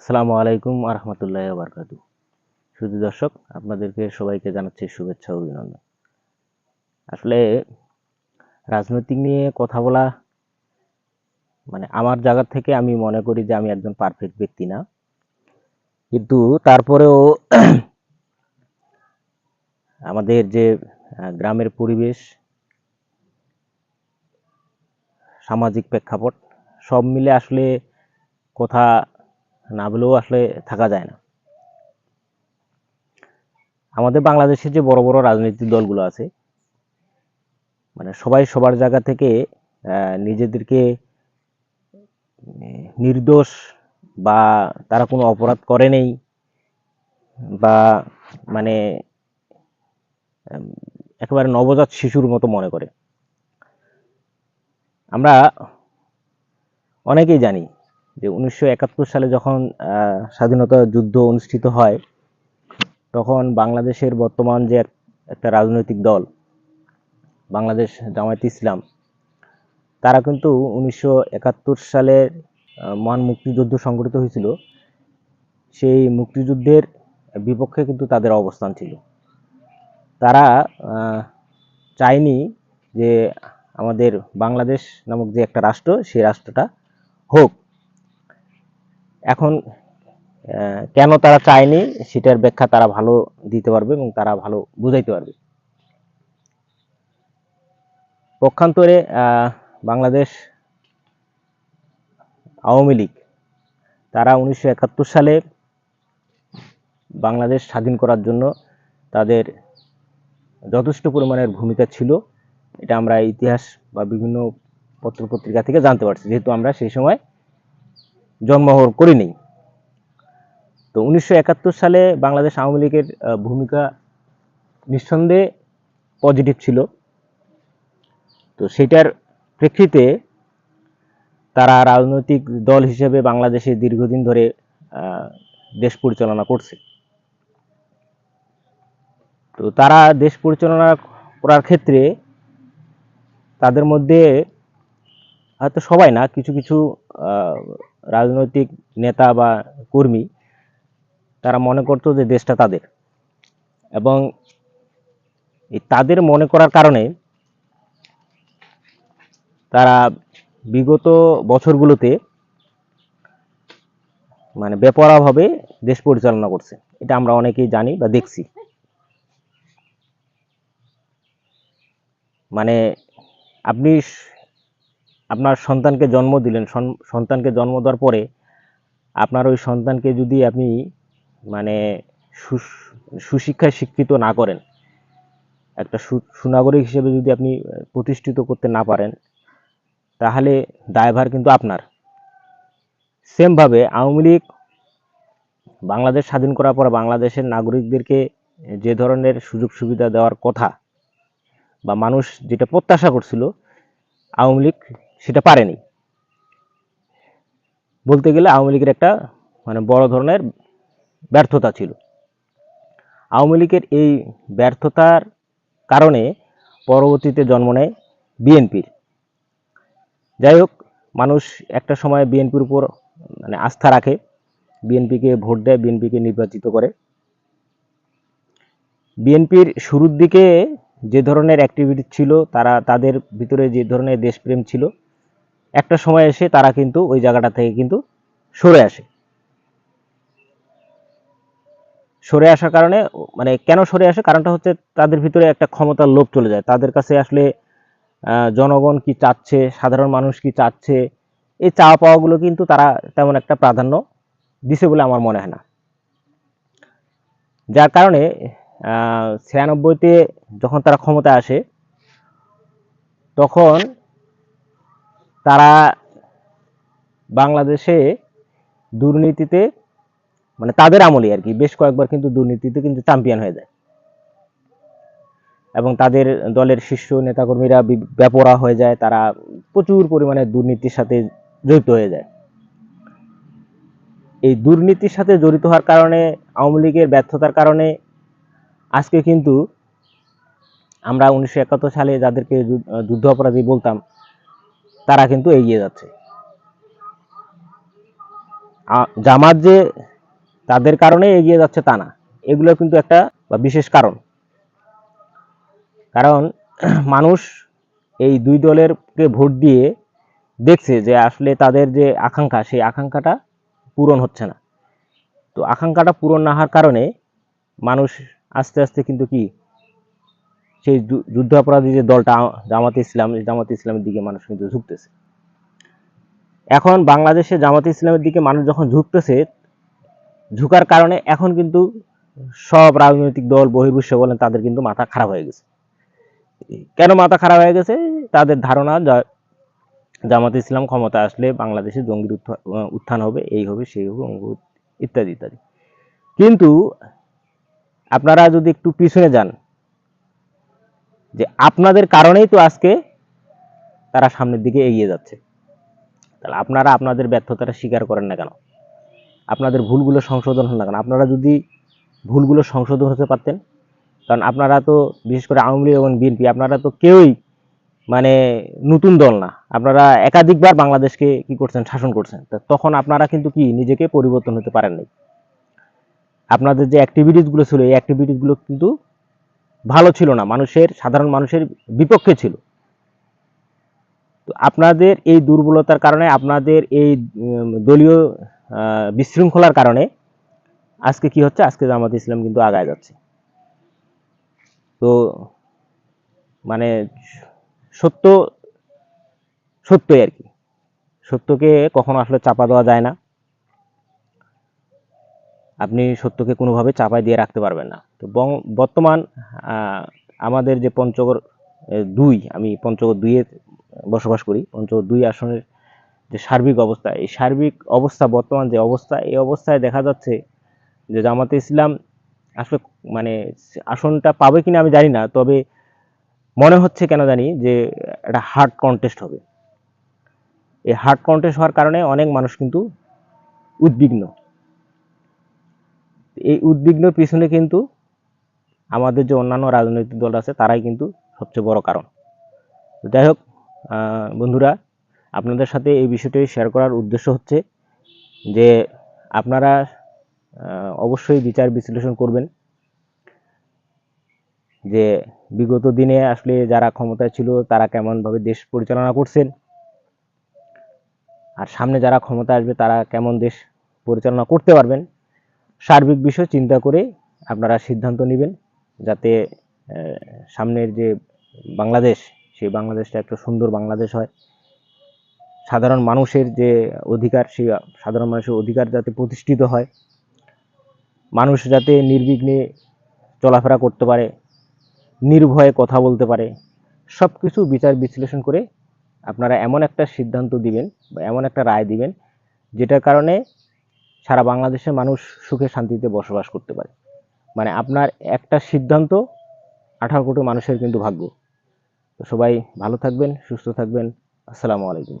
আসসালামু আলাইকুম আরহামতুল্লাহ বারকাতু। শুধু দর্শক, আপনাদেরকে সবাইকে জানাচ্ছি শুভেচ্ছা অভিনন্দন। আসলে রাজনৈতিক নিয়ে কথা বলা মানে আমার জায়গা থেকে আমি মনে করি যে আমি একজন পারফেক্ট ব্যক্তি না। কিন্তু তারপরেও আমাদের যে গ্রামের পরিবেশ, সামাজিক প্রেক্ষাপট, সব মিলে আসলে কথা না বলেও আসলে থাকা যায় না। আমাদের বাংলাদেশের যে বড় বড় রাজনৈতিক দলগুলো আছে মানে সবাই সবার জায়গা থেকে নিজেদেরকে নির্দোষ বা তারা কোনো অপরাধ করে নেই বা মানে একেবারে নবজাত শিশুর মতো মনে করে। আমরা অনেকেই জানি যে উনিশশো একাত্তর সালে যখন স্বাধীনতা যুদ্ধ অনুষ্ঠিত হয়, তখন বাংলাদেশের বর্তমান যে এক- একটা রাজনৈতিক দল, বাংলাদেশ জামায়াত ইসলাম, তারা কিন্তু উনিশশো সালের মহান মুক্তিযুদ্ধ সংগঠিত হয়েছিল। সেই মুক্তিযুদ্ধের বিপক্ষে কিন্তু তাদের অবস্থান ছিল। তারা চায়নি যে আমাদের বাংলাদেশ নামক যে একটা রাষ্ট্র, সেই রাষ্ট্রটা হোক। এখন কেন তারা চায়নি সেটার ব্যাখ্যা তারা ভালো দিতে পারবে এবং তারা ভালো বুঝাইতে পারবে। পক্ষান্তরে বাংলাদেশ আওয়ামী লীগ, তারা উনিশশো একাত্তর সালে বাংলাদেশ স্বাধীন করার জন্য তাদের যথেষ্ট পরিমাণের ভূমিকা ছিল। এটা আমরা ইতিহাস বা বিভিন্ন পত্রপত্রিকা থেকে জানতে পারছি, যেহেতু আমরা সেই সময় জন্মগ্রহণ করিনি। তো উনিশশো একাত্তর সালে বাংলাদেশ আওয়ামী লীগের ভূমিকা নিঃসন্দেহে পজিটিভ ছিল। তো সেটার প্রেক্ষিতে তারা রাজনৈতিক দল হিসেবে বাংলাদেশে দীর্ঘদিন ধরে দেশ পরিচালনা করছে। তো তারা দেশ পরিচালনা করার ক্ষেত্রে তাদের মধ্যে হয়তো সবাই না, কিছু কিছু রাজনৈতিক নেতা বা কর্মী, তারা মনে করতো যে দেশটা তাদের। এবং এই তাদের মনে করার কারণে তারা বিগত বছরগুলোতে মানে বেপরাভাবে দেশ পরিচালনা করছে। এটা আমরা অনেকেই জানি বা দেখছি। মানে আপনি আপনার সন্তানকে জন্ম দিলেন, সন- সন্তানকে জন্ম দেওয়ার পরে আপনার ওই সন্তানকে যদি আপনি মানে সুশিক্ষায় শিক্ষিত না করেন, একটা সুনাগরিক হিসেবে যদি আপনি প্রতিষ্ঠিত করতে না পারেন, তাহলে দায়ভার কিন্তু আপনার। সেমভাবে আওয়ামী লীগ বাংলাদেশ স্বাধীন করার পর বাংলাদেশের নাগরিকদেরকে যে ধরনের সুযোগ সুবিধা দেওয়ার কথা বা মানুষ যেটা প্রত্যাশা করছিল, আওয়ামী লীগ সেটা পারেনি। বলতে গেলে আওয়ামী লীগের একটা মানে বড় ধরনের ব্যর্থতা ছিল। আওয়ামী লীগের এই ব্যর্থতার কারণে পরবর্তীতে জন্ম নেয় বিএনপির। যাই হোক, মানুষ একটা সময় বিএনপির উপর মানে আস্থা রাখে, বিএনপিকে ভোট দেয়, বিএনপিকে নির্বাচিত করে। বিএনপির শুরুর দিকে যে ধরনের অ্যাক্টিভিটি ছিল, তারা তাদের ভিতরে যে ধরনের দেশপ্রেম ছিল একটা সময় এসে তারা কিন্তু ওই জায়গাটা থেকে কিন্তু সরে আসে। সরে আসার কারণে মানে কেন সরে আসে? কারণটা হচ্ছে তাদের ভিতরে একটা ক্ষমতার লোভ চলে যায়। তাদের কাছে আসলে জনগণ কি চাচ্ছে? সাধারণ মানুষ কি চাচ্ছে? এই চাওয়া পাওয়াগুলো কিন্তু তারা তেমন একটা প্রাধান্য দিছে বলে আমার মনে হয় না। যার কারণে ছিয়ানব্বইতে যখন তারা ক্ষমতায় আসে, তখন তারা বাংলাদেশে দুর্নীতিতে মানে তাদের আমলে আর কি, বেশ কয়েকবার কিন্তু দুর্নীতিতে কিন্তু চ্যাম্পিয়ন হয়ে যায়। এবং তাদের দলের শীর্ষ নেতাকর্মীরা বি- বেপরা হয়ে যায়, তারা প্রচুর পরিমাণে দুর্নীতির সাথে জড়িত হয়ে যায়। এই দুর্নীতির সাথে জড়িত হওয়ার কারণে, আওয়ামী লীগের ব্যর্থতার কারণে আজকে কিন্তু আমরা উনিশশো একাত্তর সালে যাদেরকে যুদ্ধ অপরাধী বলতাম তারা কিন্তু এগিয়ে যাচ্ছে। জামাত যে তাদের কারণে এগিয়ে যাচ্ছে তা না। এগুলো কিন্তু একটা বিশেষ কারণ। কারণ মানুষ এই দুই দলের কে ভোট দিয়ে দেখছে যে আসলে তাদের যে আকাঙ্ক্ষা, সেই আকাঙ্ক্ষাটা পূরণ হচ্ছে না। তো আকাঙ্ক্ষাটা পূরণ না হওয়ার কারণে মানুষ আস্তে আস্তে কিন্তু কি সেই যুদ্ধাপরাধী যে দলটা জামাতে ইসলাম জামাতে ইসলামের দিকে মানুষ কিন্তু ঝুঁকতেছে। এখন বাংলাদেশে জামাতে ইসলামের দিকে মানুষ যখন ঝুঁকতেছে ঝুঁকার কারণে এখন কিন্তু সব রাজনৈতিক দল বহির্বিশ্ব বলেন তাদের কিন্তু মাথা খারাপ হয়ে গেছে। কেন মাথা খারাপ হয়ে গেছে? তাদের ধারণা জামাত ইসলাম ক্ষমতা আসলে বাংলাদেশে জঙ্গির উত্থা- উত্থান হবে এই হবে সেই হবে, ইত্যাদি ইত্যাদি। কিন্তু আপনারা যদি একটু পিছনে যান যে আপনাদের কারণেই তো আজকে তারা সামনের দিকে এগিয়ে যাচ্ছে। তাহলে আপনারা আপনাদের ব্যর্থতাটা স্বীকার করেন না কেন? আপনাদের ভুলগুলো সংশোধন হন না কেন? আপনারা যদি ভুলগুলো সংশোধন হতে পারতেন, কারণ আপনারা তো বিশেষ করে আওয়ামী লীগ এবং বিএনপি, আপনারা তো কেউই মানে নতুন দল না। আপনারা একাধিকবার বাংলাদেশকে কি করছেন? শাসন করছেন। তখন আপনারা কিন্তু কি নিজেকে পরিবর্তন হতে পারেন নাই আপনাদের যে অ্যাক্টিভিটিসগুলো ছিল, এই অ্যাক্টিভিটিসগুলো কিন্তু ভালো ছিল না, মানুষের, সাধারণ মানুষের বিপক্ষে ছিল। তো আপনাদের এই দুর্বলতার কারণে, আপনাদের এই দলীয় বিশৃঙ্খলার কারণে আজকে কি হচ্ছে? আজকে জামাত ইসলাম কিন্তু আগায় যাচ্ছে। তো মানে সত্য, সত্যই আর কি। সত্যকে কখনো আসলে চাপা দেওয়া যায় না। আপনি সত্যকে কোনোভাবে চাপায় দিয়ে রাখতে পারবেন না। তো বর্তমান আমাদের যে পঞ্চগড় দুই, আমি পঞ্চগড় দুইয়ে বসবাস করি, পঞ্চগড় দুই আসনের যে সার্বিক অবস্থা, এই সার্বিক অবস্থা, বর্তমান যে অবস্থা, এই অবস্থায় দেখা যাচ্ছে যে জামাতে ইসলাম আসলে মানে আসনটা পাবে কিনা আমি জানি না, তবে মনে হচ্ছে কেন জানি যে একটা হার্ড কন্টেস্ট হবে। এই হার্ড কন্টেস্ট হওয়ার কারণে অনেক মানুষ কিন্তু উদ্বিগ্ন। এই উদ্বিগ্ন পিছনে কিন্তু আমাদের যে অন্যান্য রাজনৈতিক দল আছে, তারাই কিন্তু সবচেয়ে বড় কারণ। যাই হোক বন্ধুরা, আপনাদের সাথে এই বিষয়টি শেয়ার করার উদ্দেশ্য হচ্ছে যে আপনারা অবশ্যই বিচার বিশ্লেষণ করবেন। যে বিগত দিনে আসলে যারা ক্ষমতায় ছিল, তারা কেমনভাবে দেশ পরিচালনা করছেন? আর সামনে যারা ক্ষমতা আসবে, তারা কেমন দেশ পরিচালনা করতে পারবেন? সার্বিক বিষয় চিন্তা করে আপনারা সিদ্ধান্ত নেবেন। যাতে সামনের যে বাংলাদেশ, সেই বাংলাদেশটা একটা সুন্দর বাংলাদেশ হয়। সাধারণ মানুষের যে অধিকার, সেই সাধারণ মানুষের অধিকার যাতে প্রতিষ্ঠিত হয়। মানুষ যাতে নির্বিঘ্নে চলাফেরা করতে পারে, নির্ভয়ে কথা বলতে পারে সব কিছু বিচার বিশ্লেষণ করে আপনারা এমন একটা সিদ্ধান্ত দিবেন বা এমন একটা রায় দিবেন, যেটার কারণে সারা বাংলাদেশের মানুষ সুখে শান্তিতে বসবাস করতে পারে। মানে আপনার একটা সিদ্ধান্ত আঠারো কোটি মানুষের কিন্তু ভাগ্য। তো সবাই ভালো থাকবেন, সুস্থ থাকবেন। আসসালামু আলাইকুম।